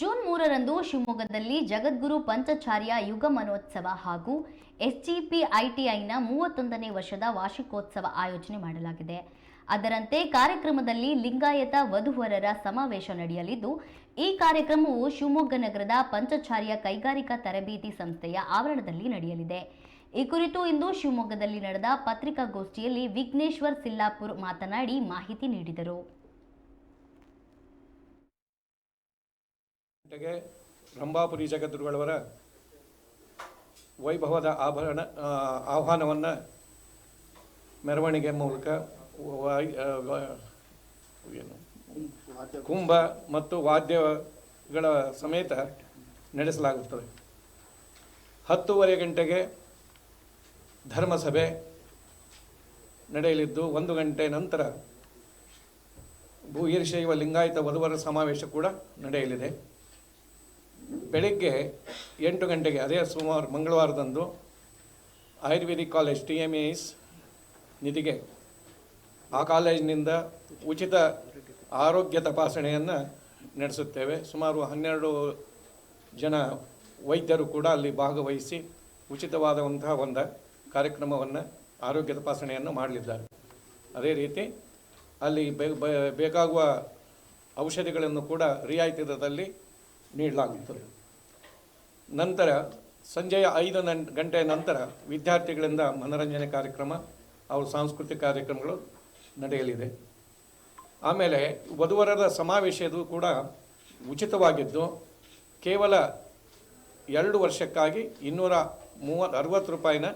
June ಮೂರರಂದು ಶಿವಮೊಗ್ಗದಲ್ಲಿ ಜಗದ್ಗುರು ಪಂಚಚಾರ್ಯ ಯುಗಮನೋತ್ಸವ ಹಾಗೂ ಎಸ್ಜಿಪಿ ಐಟಿಐನ ಮೂವತ್ತೊಂದನೇ ವರ್ಷದ ವಾರ್ಷಿಕೋತ್ಸವ ಆಯೋಜನೆ ಮಾಡಲಾಗಿದೆ. ಅದರಂತೆ ಕಾರ್ಯಕ್ರಮದಲ್ಲಿ ಲಿಂಗಾಯತ ವಧುವರರ ಸಮಾವೇಶ ನಡೆಯಲಿದ್ದು, ಈ ಕಾರ್ಯಕ್ರಮವು ಶಿವಮೊಗ್ಗ ನಗರದ ಪಂಚಚಾರ್ಯ ಕೈಗಾರಿಕಾ ತರಬೇತಿ ಸಂಸ್ಥೆಯ ಆವರಣದಲ್ಲಿ ನಡೆಯಲಿದೆ. ಈ ಕುರಿತು ಇಂದು ಶಿವಮೊಗ್ಗದಲ್ಲಿ ನಡೆದ ಪತ್ರಿಕಾಗೋಷ್ಠಿಯಲ್ಲಿ ವಿಘ್ನೇಶ್ವರ್ ಸಿಲ್ಲಾಪುರ್ ಮಾತನಾಡಿ ಮಾಹಿತಿ ನೀಡಿದರು. ಗಂಟೆಗೆ ರಂಭಾಪುರಿ ಜಗದ್ಗುರುಗಳವರ ವೈಭವದ ಆಭರಣ ಆಹ್ವಾನವನ್ನು ಮೆರವಣಿಗೆ ಮೂಲಕ ಏನು? ಕುಂಭ ಮತ್ತು ವಾದ್ಯಗಳ ಸಮೇತ ನಡೆಸಲಾಗುತ್ತದೆ. ಹತ್ತೂವರೆ ಗಂಟೆಗೆ ಧರ್ಮಸಭೆ ನಡೆಯಲಿದ್ದು, ಒಂದು ಗಂಟೆ ನಂತರ ಭೂಗಿರಿಶೈವ ಲಿಂಗಾಯತ ವಧುವರ ಸಮಾವೇಶ ಕೂಡ ನಡೆಯಲಿದೆ. ಬೆಳಿಗ್ಗೆ ಎಂಟು ಗಂಟೆಗೆ, ಅದೇ ಸೋಮವಾರ, ಮಂಗಳವಾರದಂದು ayurvedic college T M S ನಿಧಿಗೆ, ಆ ಕಾಲೇಜಿನಿಂದ ಉಚಿತ ಆರೋಗ್ಯ ತಪಾಸಣೆಯನ್ನು ನಡೆಸುತ್ತೇವೆ. ಸುಮಾರು ಹನ್ನೆರಡು ಜನ ವೈದ್ಯರು ಕೂಡ ಅಲ್ಲಿ ಭಾಗವಹಿಸಿ ಉಚಿತವಾದಂತಹ ಒಂದು ಕಾರ್ಯಕ್ರಮವನ್ನು, ಆರೋಗ್ಯ ತಪಾಸಣೆಯನ್ನು ಮಾಡಲಿದ್ದಾರೆ. ಅದೇ ರೀತಿ ಅಲ್ಲಿ ಬೇಕಾಗುವ ಔಷಧಿಗಳನ್ನು ಕೂಡ ರಿಯಾಯಿತಿ ದರದಲ್ಲಿ ನೀಡಲಾಗುತ್ತದೆ. ನಂತರ ಸಂಜೆಯ ಐದು ಗಂಟೆಯ ನಂತರ ವಿದ್ಯಾರ್ಥಿಗಳಿಂದ ಮನರಂಜನೆ ಕಾರ್ಯಕ್ರಮ, ಅವ್ರ ಸಾಂಸ್ಕೃತಿಕ ಕಾರ್ಯಕ್ರಮಗಳು ನಡೆಯಲಿದೆ. ಆಮೇಲೆ ವಧುವರರ ಸಮಾವೇಶದು ಕೂಡ ಉಚಿತವಾಗಿದ್ದು, ಕೇವಲ ಎರಡು ವರ್ಷಕ್ಕಾಗಿ ಇನ್ನೂರ ಮೂವತ್ತು ಅರವತ್ತು ರೂಪಾಯಿನ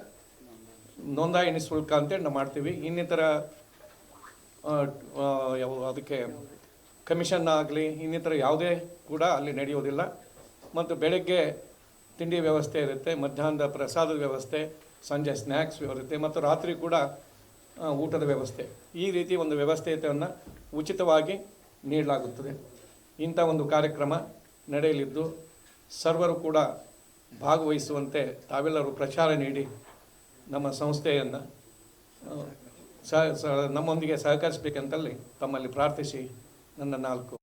ನೋಂದಾಯಿಣಿ ಶುಲ್ಕ ಅಂತೇಳಿ ನಾವು ಮಾಡ್ತೀವಿ. ಇನ್ನಿತರ ಅದಕ್ಕೆ ಕಮಿಷನ್ ಆಗಲಿ ಇನ್ನಿತರ ಯಾವುದೇ ಕೂಡ ಅಲ್ಲಿ ನಡೆಯೋದಿಲ್ಲ ಮತ್ತು ಬೆಳಗ್ಗೆ ತಿಂಡಿ ವ್ಯವಸ್ಥೆ ಇರುತ್ತೆ, ಮಧ್ಯಾಹ್ನದ ಪ್ರಸಾದದ ವ್ಯವಸ್ಥೆ, ಸಂಜೆ ಸ್ನ್ಯಾಕ್ಸ್ ಇರುತ್ತೆ, ಮತ್ತು ರಾತ್ರಿ ಕೂಡ ಊಟದ ವ್ಯವಸ್ಥೆ. ಈ ರೀತಿ ಒಂದು ವ್ಯವಸ್ಥೆಯನ್ನು ಉಚಿತವಾಗಿ ನೀಡಲಾಗುತ್ತದೆ. ಇಂಥ ಒಂದು ಕಾರ್ಯಕ್ರಮ ನಡೆಯಲಿದ್ದು, ಸರ್ವರು ಕೂಡ ಭಾಗವಹಿಸುವಂತೆ ತಾವೆಲ್ಲರೂ ಪ್ರಚಾರ ನೀಡಿ ನಮ್ಮ ಸಂಸ್ಥೆಯನ್ನು ಸಹ, ನಮ್ಮೊಂದಿಗೆ ಸಹಕರಿಸಬೇಕಂತಲ್ಲಿ ತಮ್ಮಲ್ಲಿ ಪ್ರಾರ್ಥಿಸಿ ನನ್ನ ನಾಲ್ಕು.